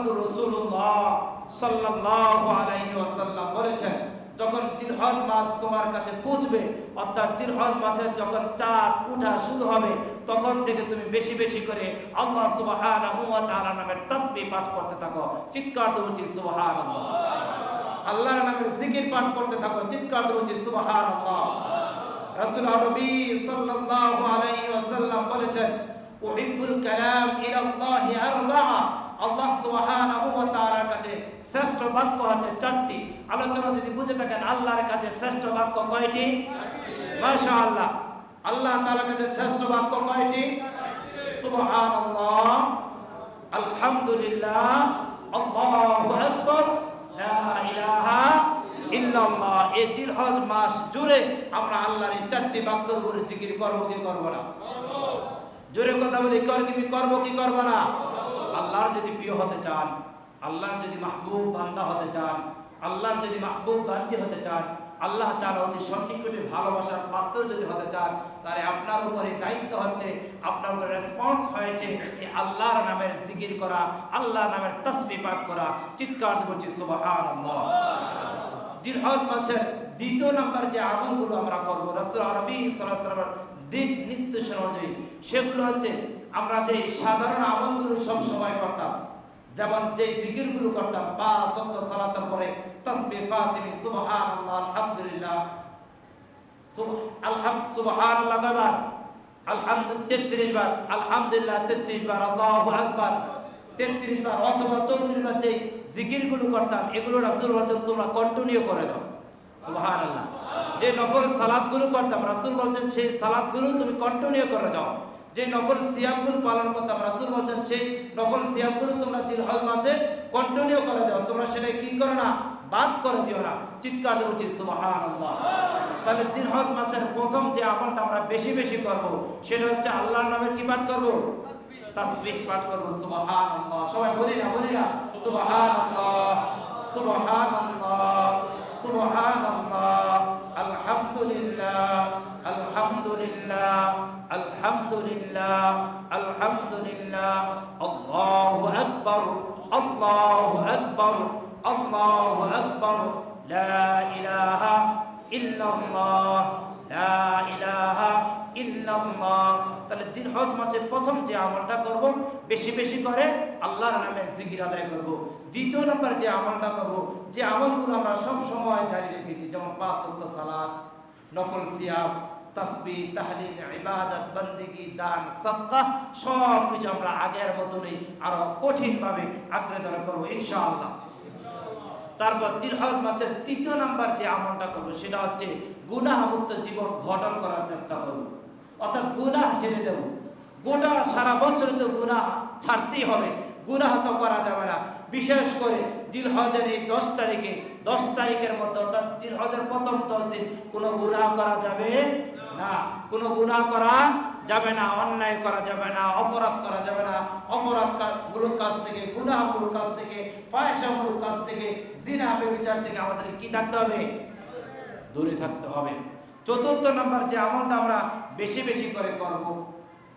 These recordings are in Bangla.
মোহাম্মদ রসুল্লাহ সাল্লাল্লাহু আলাইহি ওয়াসাল্লাম বলেছেন, যখন জিলহজ মাস তোমার কাছে পৌঁছবে, অর্থাৎ জিলহজ মাসের যখন চাঁদ উঠা শুরু হবে, তখন থেকে তুমি বেশি বেশি করে আল্লাহ সুবহানাহু ওয়া তাআলা নামের তাসবিহ পাঠ করতে থাকো। চিৎকার দিয়ে বলছি, সুবহানাল্লাহ। আল্লাহর নামের জিকির পাঠ করতে থাকো, চিৎকার দিয়ে বলছি, সুবহানাল্লাহ। রাসূল আরবি সাল্লাল্লাহু আলাইহি ওয়াসাল্লাম বলেছেন, উহিব্বুল কালাম ইলাল্লাহি আরবা'a আল্লাহ তাআলার কাছে শ্রেষ্ঠ বাক্য আছে চারটি। আলোচনা যদি বুঝে থাকেন, আল্লাহর কাছে শ্রেষ্ঠ বাক্য কয়টি? মাশাআল্লাহ। আল্লাহ তাআলার কাছে শ্রেষ্ঠ বাক্য কয়টি? সুবহানাল্লাহ। আলহামদুলিল্লাহ। আল্লাহু আকবার। লা ইলাহা ইল্লাল্লাহ। এই জিলহজ মাস জুড়ে আমরা আল্লাহর এই চারটি বাক্যের উপরে জিকির করব কি করব না? জোরে কথা বলি কর কি করব কি করব না? আল্লাহর যদি প্রিয় হতে চান, আল্লাহর যদি মাহবুব বান্দা হতে চান, আল্লাহর যদি মাহবুব বান্দি হতে চান, আল্লাহ তাআলা অতি সন্নিকটে ভালোবাসার পাত্র যদি হতে চান, তাহলে আপনার উপরে দায়িত্ব হচ্ছে, আপনার উপরে রেসপন্স হয়েছে এই আল্লাহর নামের জিকির করা, আল্লাহর নামের তাসবিহ পাঠ করা। চিৎকার বলছি, সুবহানাল্লাহ। জিলহজ মাসের দ্বিতীয় নাম্বার যে আমলগুলো আমরা করব, রাসূল আরবি ওয়াসাল্লামের দিক নির্দেশনা অনুযায়ী, সেগুলো হচ্ছে আমরা যে সাধারণ আমলগুলো সব সময় করতাম, যেমন যে জিকিরগুলো করতাম, পাঁচ ওয়াক্ত সালাতের পরে তাসবিহ ফাতিমি, সুবহানাল্লাহ, আলহামদুলিল্লাহ। আলহাম সুবহানাল্লাহ কয়বার? আলহামদুলিল্লাহ 33 বার। আলহামদুলিল্লাহ 33 বার। আল্লাহু আকবার। 33 বার অথবা 34 বার যে জিকিরগুলো করতাম, এগুলো রাসূল বলেছেন, তোমরা কন্টিনিউ করে দাও। সুবহানাল্লাহ। যে নফল সালাতগুলো করতাম, রাসূল বলেছেন, সেই সালাতগুলো তুমি কন্টিনিউ করে যাও যে নফল সিয়ামগুলো পালন করতাম, রাসূল বলেছেন, সেই নফল সিয়ামগুলো তোমরা জিলহজ মাসে কন্টিনিউ করে যাও। তোমরা সেটা কি করো না? বাদ করে দিও না। চিৎকার বলছি সুবহানাল্লাহ। তাহলে জিলহজ মাসের প্রথম যে আমলটা আমরা বেশি বেশি করব, সেটা হচ্ছে আল্লাহর নামের কি পাঠ করব? তাসবিহ পাঠ করব, সুবহানাল্লাহ। সবাই বলি না বলি না, সুবহানাল্লাহ সুবহানাল্লাহ সুবহানাল্লাহ। আলহামদুলিল্লাহ। আলহামদুলিল্লাহ আলহামদুলিল্লাহ আলহামদুলিল্লাহ। আল্লাহু আকবার আল্লাহু আকবার আল্লাহু আকবার। লা ইলাহা ইল্লাল্লাহ, লা ইলাহা ইল্লাল্লাহ। তাহলে জিলহজ মাসের প্রথম যে আমলটা করব, বেশি বেশি করে আল্লাহর নামের জিকির আদায় করব। দ্বিতীয় নম্বর যে আমলটা করব, যে আমলগুলো আমরা সব সময় জারি রেখেছি, যেমন পাঁচ সালাত, নফল সিয়াম তাসবিহ তাহলিল, ইবাদত, বন্দেগী, দান, সাদকা, সব কিছু আমরা আগের মতনই আরও কঠিনভাবে আগ্রহ ধরে করব, ইনশাআল্লাহ। তারপর জিলহজ মাসের তৃতীয় নাম্বার যে আমলটা করব, সেটা হচ্ছে গুনাহমুক্ত জীবন গঠন করার চেষ্টা করব। অর্থাৎ গুনাহ ছেড়ে দেব। গোটা সারা বছর তো গুনাহ ছাড়তেই হবে। গুনাহ তো করা যাবে না। বিশেষ করে জিলহজের এই দশ তারিখে, দশ তারিখের মধ্যে অর্থাৎ জিলহজের প্রথম দশ দিন কোনো গুনাহ করা যাবে কোনো গুনাহ করা যাবে না, অন্যায় করা যাবে না, অপরাধ করা যাবে না। অপরাধ মূলক কাজ থেকে, গুনাহমূলক কাজ থেকে, ফায়সামূলক কাজ থেকে, জিনা, বেবিচার থেকে আমাদের কি থাকতে হবে? দূরে থাকতে হবে। চতুর্থ নম্বর যে আমলটা আমরা বেশি বেশি করে করব,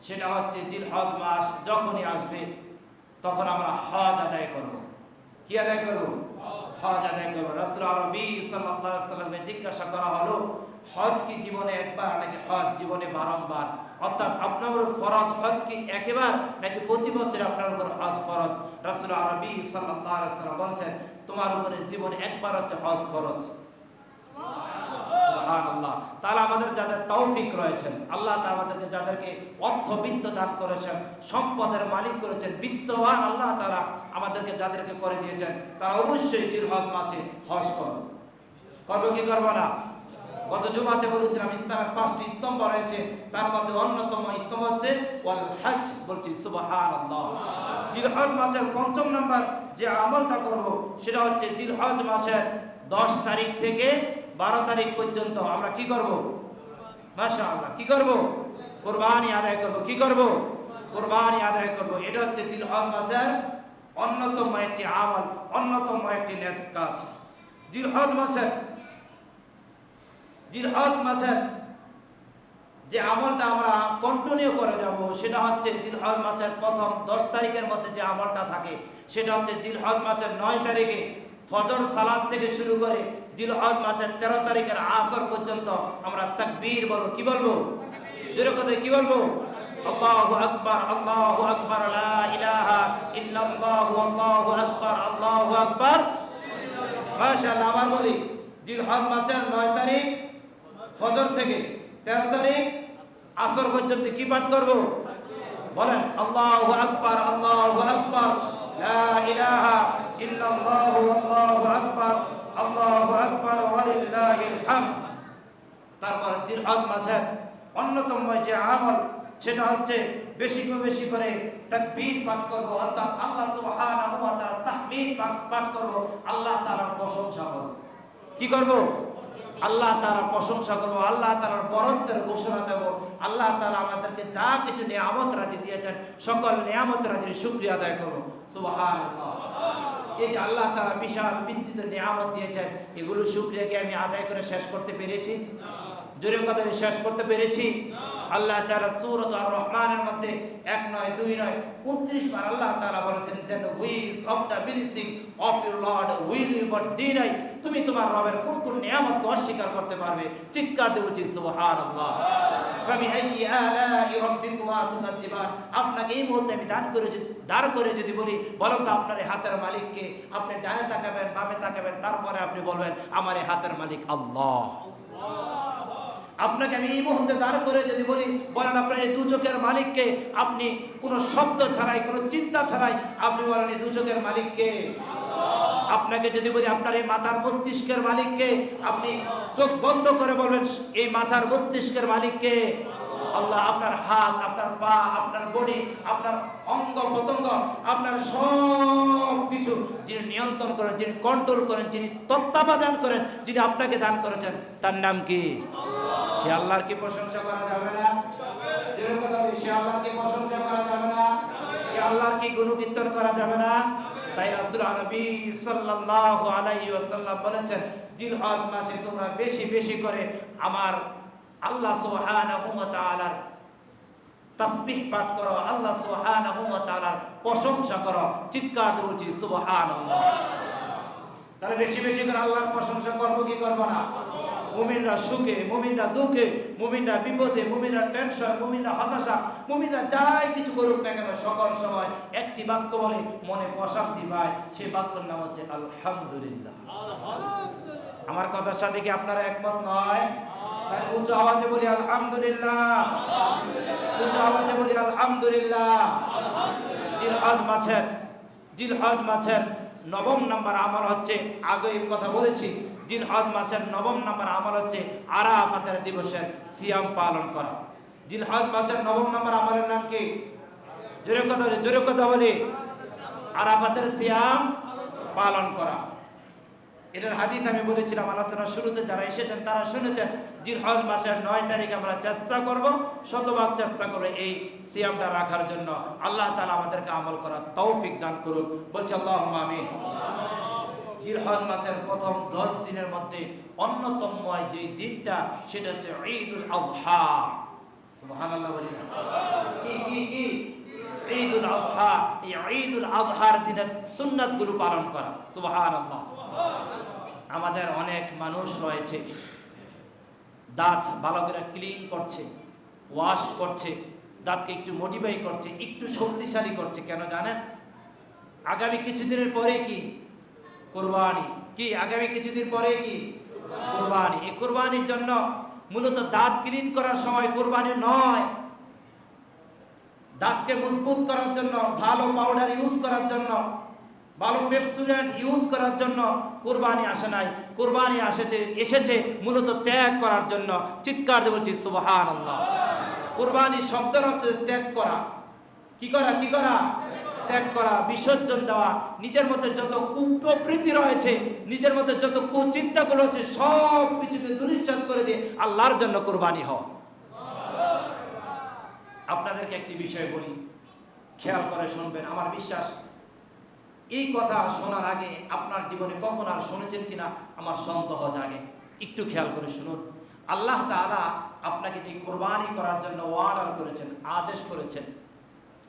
সেটা হচ্ছে জিলহজ মাস যখনই আসবে, তখন আমরা হজ আদায় করব। কি আদায় করব? হজ আদায় করব। রসুল আরবি সাল্লাল্লাহু সাল্লামকে জিজ্ঞাসা করা হলো, হজ কি জীবনে একবার নাকি হজ জীবনে বারংবার? অর্থাৎ আপনার উপর ফরজ হজ কি একবার, নাকি প্রতি বছর আপনার উপর হজ ফরজ? রাসুল আরবি সাল্লাহ সাল্লাম বলছেন, তোমার উপরে জীবনে একবার হচ্ছে হজ ফরজ। সুবহানাল্লাহ। তাহলে আমাদের যাদের তৌফিক রয়েছেন, আল্লাহ তাআলা আমাদেরকে যাদেরকে অর্থ বিত্ত দান করেছেন, সম্পদের মালিক করেছেন, বিত্তবান আল্লাহ তাআলা আমাদেরকে যাদেরকে করে দিয়েছেন, তারা অবশ্যই জিলহজ মাসে হজ করবে। করবে কি করবে না? গত জুমাতে বলেছিলাম, ইসলামের পাঁচটি স্তম্ভ রয়েছে, তার মধ্যে অন্যতম স্তম্ভ হচ্ছে ওয়াল হজ বলছি সুবহানাল্লাহ। জিলহজ মাসের পঞ্চম নাম্বার যে আমলটা করব, সেটা হচ্ছে জিলহজ মাসের দশ তারিখ থেকে বারো তারিখ পর্যন্ত আমরা কি করব? মাশা আল্লাহ কি করব? কোরবানি আদায় করব, কি করব? কোরবানি আদায় করব। এটা হচ্ছে জিলহজ মাসের অন্যতম একটি আমল, অন্যতম একটি নেক কাজ। জিলহজ মাসের জিলহজ মাসের যে আমলটা আমরা কন্টিনিউ করে যাব, সেটা হচ্ছে জিলহজ মাসের প্রথম দশ তারিখের মধ্যে যে আমলটা থাকে, সেটা হচ্ছে জিলহজ মাসের নয় তারিখে ফজর সালাদ থেকে শুরু করে জিলহজ মাসের তেরো তারিখের আসর পর্যন্ত আমরা তাকবীর বলব। কি বলব? জোরে কথা কি বলব? আল্লাহু আকবার আল্লাহু আকবার, লা ইলাহা ইল্লাল্লাহু, আল্লাহু আকবার আল্লাহু আকবার। মাশাআল্লাহ, আবার বলি, জিলহজ মাসের 9 তারিখ ফজর থেকে 13 তারিখ আসর পর্যন্ত কি পাঠ করব? বলেন, আল্লাহু আকবার আল্লাহু আকবার, লা ইলাহা ইল্লাল্লাহু, আল্লাহু আকবার। আল্লাহু আকবার ওয়ালিল্লাহিল হামদ তারপর জিলহজ মাসের অন্যতম যে আমল, সেটা হচ্ছে বেশি বেশি করে তাকবীর পাঠ করব, অর্থাৎ আল্লাহ সুবহানাহু ওয়া তাআলা তাহমিদ পাঠ করব, আল্লাহ তাআলার প্রশংসা করব। কি করব? আল্লাহ তারা প্রশংসা করব, আল্লাহ তালার বরত্বের ঘোষণা দেব। আল্লাহ তালা আমাদেরকে যা কিছু নিয়ামত রাজি দিয়েছেন, সকল নিয়ামত রাজির শুকরিয়া আদায় করব। সুহান এই যে আল্লাহ তালা বিশাল বিস্তৃত নিয়ামত দিয়েছেন, এগুলো শুক্রিয়াকে আমি আদায় করে শেষ করতে পেরেছি। জোরে কথা বলে শেষ করতে পেরেছি। আল্লাহ তারা সুরত আর রহমানের মধ্যে এক নয়, দুই নয় 29 বার আল্লাহ তারা বলেছেন then which of the blessing of your lord will you but deny তুমি তোমার রবের কোন কোন নিয়ামতকে অস্বীকার করতে পারবে? চিৎকার আলাই রাব্বিকুমা তুকাদ্দিবান। আপনাকে এই মুহূর্তে আমি দান করে যদি, দাঁড় করে যদি বলি, বলেন তো আপনার এই হাতের মালিককে আপনি ডানে তাকাবেন, বামে তাকাবেন, তারপরে আপনি বলবেন, আমার এই হাতের মালিক আল্লাহ। আপনাকে আমি এই মুহূর্তে দাঁড় করে যদি বলি, বলেন আপনার এই দু চোখের মালিককে আপনি কোনো শব্দ ছাড়াই, কোনো চিন্তা ছাড়াই আপনি বলেন এই দু চোখের মালিককে। আপনাকে যদি বলি আপনার এই মাথার মস্তিষ্কের মালিককে আপনি চোখ বন্ধ করে বলবেন, এই মাথার মস্তিষ্কের মালিককে। আল্লাহ, আপনার হাত, আপনার পা, আপনার বডি, আপনার অঙ্গ প্রত্যঙ্গ, আপনার সব কিছু যিনি নিয়ন্ত্রণ করেন, যিনি কন্ট্রোল করেন, যিনি তত্ত্বাবধান করেন, যিনি আপনাকে দান করেছেন, তার নাম কি? সে আল্লাহর কি প্রশংসা করা যাবে না? প্রশংসা করা যাবে না? আল্লাহর করা যাবে না? বলেছেন বেশি বেশি করে আমার আল্লাহ পাঠ করো, আল্লাহ প্রশংসা করো। চিৎকার বলছি, সুবহানাল্লাহ। তাহলে বেশি বেশি করে আল্লাহর প্রশংসা করব কি করব না? মুমিনরা সুখে মুমিনরা দুঃখে মুমিনরা বিপদে মুমিনরা টেনশন মুমিনরা হতাশা মুমিনরা যাই কিছু করুক না কেন সকল সময় একটি বাক্য বলে মনে প্রশান্তি পায়। সেই বাক্যের নাম হচ্ছে আলহামদুলিল্লাহ। আমার কথার সাথে কি আপনারা একমত নয়? তাই উঁচু আওয়াজে বলি আলহামদুলিল্লাহ। উঁচু আওয়াজে বলি আলহামদুলিল্লাহ। জিলহজ মাছের জিলহজ মাছের নবম নাম্বার আমল হচ্ছে আগে কথা বলেছি জিলহজ মাসের নবম নাম্বার আমল হচ্ছে আরাফাতের দিবসের সিয়াম পালন করা। জিলহজ মাসের নবম নাম্বার আমলের নাম কি? জোরে কথা বলি, জোরে কথা বলি। আরাফাতের সিয়াম পালন করা। এটার হাদিস আমি বলেছিলাম আলোচনার শুরুতে, যারা এসেছেন তারা শুনেছেন, জিলহজ মাসের নয় তারিখ আমরা চেষ্টা করব, শতভাগ চেষ্টা করব এই সিয়ামটা রাখার জন্য। আল্লাহ তালা আমাদেরকে আমল করার তৌফিক দান করুক। বলছে আল্লাহ আমিন। জিলহজ মাসের প্রথম দশ দিনের মধ্যে অন্যতম যে দিনটা, সেটা হচ্ছে ঈদুল এই ঈদুল আজহার দিনের পালন করা। আমাদের অনেক মানুষ রয়েছে, দাঁত ভালো করে ক্লিন করছে ওয়াশ করছে, দাঁতকে একটু মোটিফাই করছে, একটু শক্তিশালী করছে, কেন জানেন? আগামী কিছুদিনের পরে কি কোরবানি। কি, আগামী কিছুদিন পরে কি? কোরবানি। এই কোরবানির জন্য মূলত দাঁত ক্লিন করার সময় কোরবানি নয়। দাঁতকে মজবুত করার জন্য, ভালো পাউডার ইউজ করার জন্য, ভালো পেপসুডেন্ট ইউজ করার জন্য কোরবানি আসে নাই। কোরবানি এসেছে এসেছে মূলত ত্যাগ করার জন্য। চিৎকার দিয়ে বলছি সুবহান কোরবানি শব্দের অর্থ ত্যাগ করা। কি করা কি করা? ত্যাগ করা, বিসর্জন দেওয়া, নিজের মধ্যে যত কুপ্রবৃত্তি রয়েছে, নিজের মধ্যে যত কুচিন্তাগুলো রয়েছে, সব কিছুকে দুরিশ্বাস করে দিয়ে আল্লাহর জন্য কোরবানি হওয়া আপনাদেরকে একটি বিষয় বলি, খেয়াল করে শুনবেন, আমার বিশ্বাস, এই কথা শোনার আগে আপনার জীবনে কখন আর শুনেছেন কিনা আমার সন্দেহ জাগে। একটু খেয়াল করে শুনুন, আল্লাহ তাআলা আপনাকে যে কোরবানি করার জন্য অর্ডার করেছেন, আদেশ করেছেন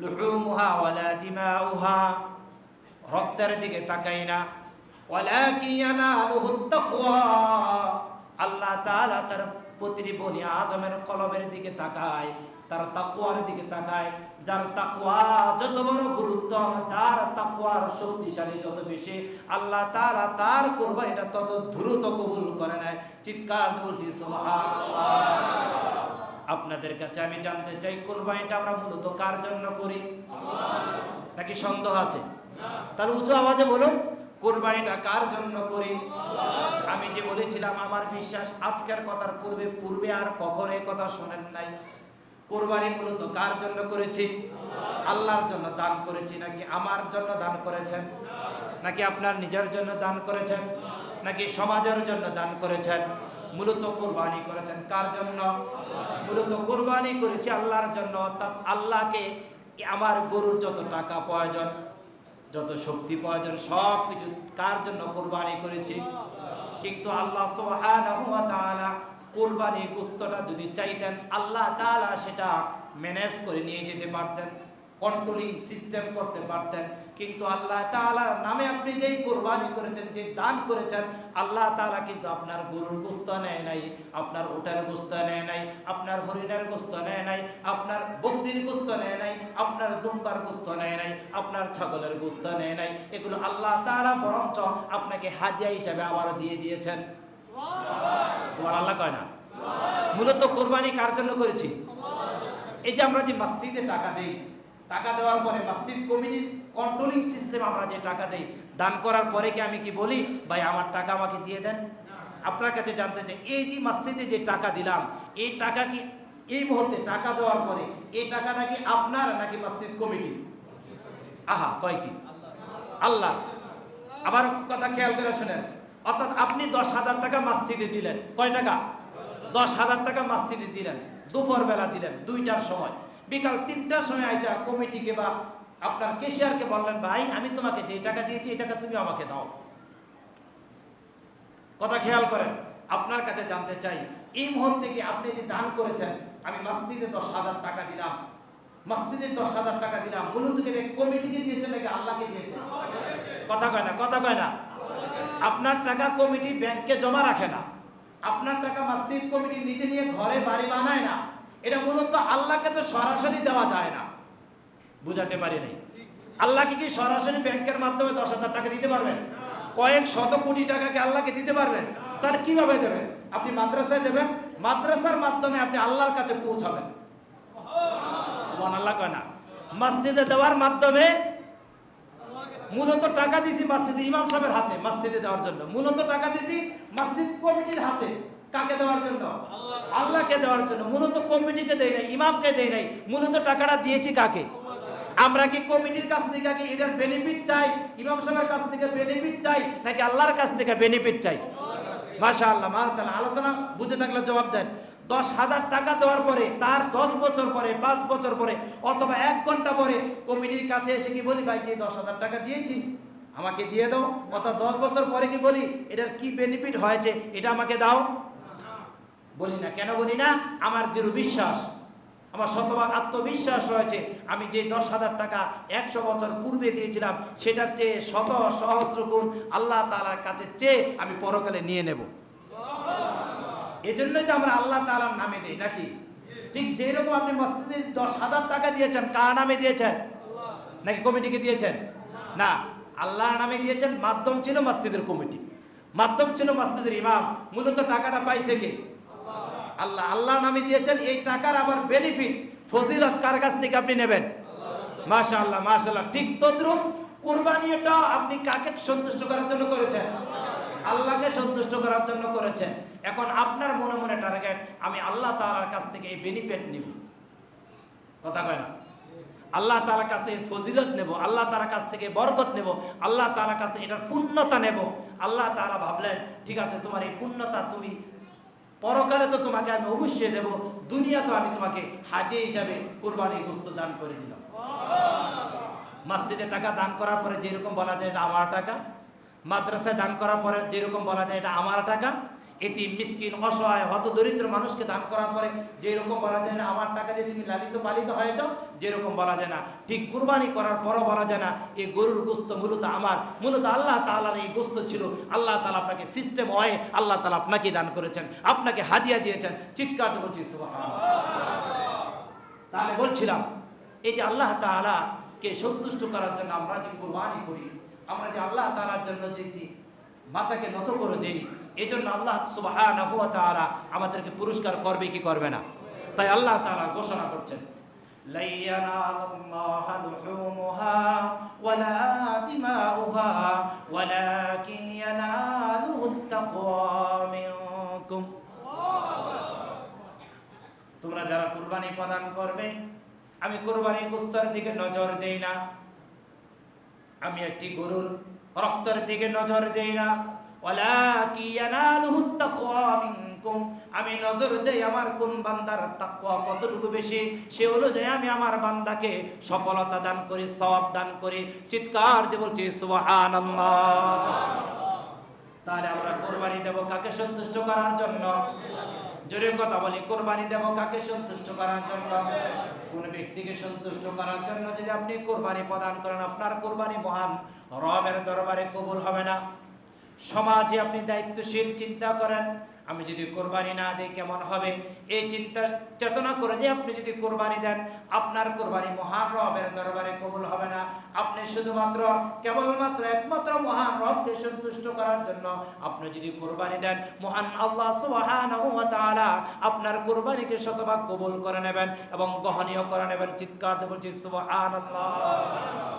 লুহুমুহা ওয়ালা দিমাউহা, রক্তের দিকে তাকাই না। আল্লাহ তাআলা তার প্রতিটি বনি আদমের কলবের দিকে তাকায়, তার তাকওয়ার দিকে তাকায়। যার তাকওয়া যত বড় গুরুত্ব, যার তাকওয়ার শক্তিশালী যত বেশি, আল্লাহ তাআলা তার কুরবানিটা তত দ্রুত কবুল করে নেয়। চিৎকার বলছি সুবহানাল্লাহ। আপনাদের কাছে আমি জানতে চাই কোরবানিটা আমরা মূলত কার জন্য করি? নাকি সন্দেহ আছে? তাহলে উঁচু আওয়াজে বলুন কোরবানিটা কার জন্য করি? আমি যে বলেছিলাম, আমার বিশ্বাস আজকের কথার পূর্বে পূর্বে আর কখনো কথা শোনেন নাই। কোরবানি মূলত কার জন্য করেছি? আল্লাহর জন্য দান করেছি নাকি আমার জন্য দান করেছেন? নাকি আপনার নিজের জন্য দান করেছেন? নাকি সমাজের জন্য দান করেছেন? মূলত কোরবানি করেছেন। কার জন্য? মূলত কোরবানি করেছি আল্লাহর জন্য। অর্থাৎ আল্লাহকে আমার গরুর যত টাকা প্রয়োজন, যত শক্তি প্রয়োজন, সব কিছু কার জন্য কোরবানি করেছি? কিন্তু আল্লাহ তাআলা কোরবানি গুস্তটা যদি চাইতেন, আল্লাহ তাআলা সেটা ম্যানেজ করে নিয়ে যেতে পারতেন। কন্ট্রোলিং সিস্টেম করতে পারতেন। কিন্তু আল্লাহ তাআলার নামে আপনি যেই কোরবানি করেছেন যে দান করেছেন, আল্লাহ তাআলা কিন্তু আপনার গরুর গোস্ত নেয় নাই, আপনার ওটার গোস্ত নেয় নাই, আপনার হরিণের গোস্ত নেয় নাই, আপনার বকরির গোস্ত নেয় নাই, আপনার দুম্বার গোস্ত নেয় নাই, আপনার ছাগলের গোস্ত নেয় নাই। এগুলো আল্লাহ তাআলা বরঞ্চ আপনাকে হাদিয়া হিসাবে আবার দিয়ে দিয়েছেন। সুবহানাল্লাহ কয় না? মূলত কোরবানি কার জন্য করেছি? এই যে আমরা যে মসজিদে টাকা দেই টাকা দেওয়ার পরে মসজিদ কমিটির কন্ট্রোলিং সিস্টেম আমরা যে টাকা দেই, দান করার পরে কি আমি কি বলি, ভাই, আমার টাকা আমাকে দিয়ে দেন। আপনার কাছে জানতে চাই, এই যে মসজিদে যে টাকা দিলাম, এই টাকা কি এই মুহূর্তে টাকা দেওয়ার পরে এই টাকাটা কি আপনার নাকি মসজিদ কমিটি? আহা, কয় কি? আল্লাহ। আবার কথা খেয়াল করে শুনেন। অর্থাৎ আপনি দশ হাজার টাকা মসজিদে দিলেন। কয় টাকা? দশ হাজার টাকা মসজিদে দিলেন। দুপুর বেলা দিলেন, দুইটার সময়। বিকাল তিনটার সময় আইসা কমিটিকে বা আপনার কেশিয়ারকে বললেন, ভাই, আমি তোমাকে যে টাকা দিয়েছি, এই টাকা তুমি আমাকে দাও। কথা খেয়াল করেন, আপনার কাছে জানতে চাই, এই মুহূর্তে কি আপনি যে দান করেছেন, আমি মসজিদে দশ হাজার টাকা দিলাম, মসজিদে দশ হাজার টাকা দিলাম, মূলত কমিটিকে দিয়েছেন নাকি আল্লাহকে দিয়েছেন? কথা কয় না, কথা কয় না। আপনার টাকা কমিটি ব্যাংকে জমা রাখে না। আপনার টাকা মসজিদ কমিটি নিজে নিয়ে ঘরে বাড়ি বানায় না। এটা মূলত আল্লাহকে তো সরাসরি দেওয়া যায় না। বুঝাতে পারি নাই। আল্লাহকে কি সরাসরি ব্যাংকের মাধ্যমে দশ হাজার টাকা দিতে পারবেন? কয়েক শত কোটি টাকাকে আল্লাহকে দিতে পারবেন? তাহলে কীভাবে দেবেন? আপনি মাদ্রাসায় দেবেন, মাদ্রাসার মাধ্যমে আপনি আল্লাহর কাছে পৌঁছাবেন। আল্লাহ কয় না। মসজিদে দেওয়ার মাধ্যমে মূলত টাকা দিছি মসজিদে ইমাম সাহেবের হাতে, মসজিদে দেওয়ার জন্য। মূলত টাকা দিছি মসজিদ কমিটির হাতে। কাকে দেওয়ার জন্য? আল্লাহকে। দেওয়ার জন্য। মূলত কমিটিকে দেই নাই ইমামকে দেই নাই। মূলত টাকাটা দিয়েছি কাকে? আমরা কি কমিটির কাছ থেকে কি এটার বেনিফিট চাই? ইমাম সাহেবের কাছ থেকে বেনিফিট চাই? নাকি আল্লাহর কাছ থেকে বেনিফিট চাই? মাশা আল্লাহ মাশাআল্লাহ। আলোচনা বুঝে থাকলে জবাব দেন। দশ হাজার টাকা দেওয়ার পরে তার দশ বছর পরে পাঁচ বছর পরে অথবা এক ঘণ্টা পরে কমিটির কাছে এসে কি বলি ভাই যে দশ হাজার টাকা দিয়েছি আমাকে দিয়ে দাও। অর্থাৎ দশ বছর পরে কি বলি এটার কি বেনিফিট হয়েছে এটা আমাকে দাও। বলি না। কেন বলি না? আমার দৃঢ় বিশ্বাস, আমার শতভাগ আত্মবিশ্বাস রয়েছে। আমি যে দশ হাজার টাকা একশো বছর পূর্বে দিয়েছিলাম, সেটার চেয়ে শত সহস্র গুণ আল্লাহ তালার কাছে চেয়ে আমি পরকালে নিয়ে নেব। এজন্যই তো আমরা আল্লাহ তালার নামে দিই, নাকি? ঠিক যেরকম আপনি মসজিদে দশ হাজার টাকা দিয়েছেন, কার নামে দিয়েছেন? নাকি কমিটিকে দিয়েছেন? না, আল্লাহর নামে দিয়েছেন, মাধ্যম ছিল মসজিদের কমিটি। মাধ্যম ছিল মসজিদের ইমাম। মূলত টাকাটা পাইছে কে? আল্লাহ আল্লাহ নামে দিয়েছেন, এই টাকার আবার বেনিফিট ফজিলত কার কাছ থেকে আপনি নেবেন? মাশা আল্লাহ আল্লাহ ঠিক তদ্রুপ কোরবানিটা আপনি কাকে সন্তুষ্ট করার জন্য করেছেন? আল্লাহকে সন্তুষ্ট করার জন্য করেছেন। এখন আপনার মনে মনে টার্গেট আমি আল্লাহ তাআলার কাছ থেকে এই বেনিফিট নিব। কথা কয় না? আল্লাহ তাআলার কাছ থেকে ফজিলত নেব, আল্লাহ তাআলার কাছ থেকে বরকত নেব, আল্লাহ তাআলার কাছ থেকে এটার পূর্ণতা নেব। আল্লাহ তাআলা ভাবলেন, ঠিক আছে, তোমার এই পূর্ণতা তুমি পরকালে তো তোমাকে আমি অবশ্যই দেব দুনিয়া তো আমি তোমাকে হাদিয়ে হিসাবে কোরবানি গোস্ত দান করে দিলাম। মসজিদে টাকা দান করার পরে যেরকম বলা যায় এটা আমার টাকা, মাদ্রাসায় দান করার পরে যেরকম বলা যায় এটা আমার টাকা এটি মিসকিন, অসহায় হত দরিদ্র মানুষকে দান করার পরে যেরকম বলা যায় না, আমার টাকা দিয়ে তুমি লালিত পালিত হয়েছ যেরকম বলা যায় না, ঠিক কুরবানি করার পরও বলা যায় না এই গরুর গোস্ত মূলত আমার। মূলত আল্লাহ তালার এই গোস্ত ছিল, আল্লাহ তালা আপনাকে সিস্টেম হয় আল্লাহ তালা আপনাকে দান করেছেন, আপনাকে হাদিয়া দিয়েছেন। চিৎকার বলছি তাহলে বলছিলাম, এই যে আল্লাহ তাআলা কে সন্তুষ্ট করার জন্য আমরা যে কোরবানি করি, আমরা যে আল্লাহ তাআলার জন্য যে যে মাথাকে নত করে দেই এই জন্য আল্লাহ সুবহানাহু ওয়া তাআলা আমাদেরকে পুরস্কার করবে কি করবে না তাই আল্লাহ তাআলা ঘোষণা করছেন لن ينال الله لحومها ولا دماؤها ولكن يناله التقوى منكم তোমরা যারা কুরবানি প্রদান করবে আমি কুরবানি গোস্তের দিকে নজর দেই না আমি একটি গরুর রক্তের দিকে নজর দেই না আমি নজর দেই আমার কোন বান্দার তাকওয়া কতটুকু বেশি? সে অনুযায়ী আমি আমার বান্দাকে সফলতা দান করি, সওয়াব দান করি। চিৎকার দিয়ে বলছি তাহলে আমরা কোরবানি দেব কাকে সন্তুষ্ট করার জন্য? জোরে কথা বলি, কোরবানি দেব কাকে সন্তুষ্ট করার জন্য? কোন ব্যক্তিকে সন্তুষ্ট করার জন্য যদি আপনি কোরবানি প্রদান করেন, আপনার কোরবানি মহান, রবের দরবারে কবুল হবে না। সমাজে আপনি দায়িত্বশীল, চিন্তা করেন, আমি যদি কোরবানি না দিই কেমন হবে? এই চিন্তা চেতনা করে যে আপনি যদি কোরবানি দেন, আপনার কোরবানি মহান রবের দরবারে কবুল হবে না। আপনি শুধুমাত্র, কেবলমাত্র একমাত্র মহান রবকে সন্তুষ্ট করার জন্য আপনি যদি কোরবানি দেন, মহান আল্লাহ সুবহানাহু আপনার কোরবানিকে শতভাগ কবুল করে নেবেন এবং গ্রহণীয় করে নেবেন। চিৎকার বলছি, সুবহানাল্লাহ।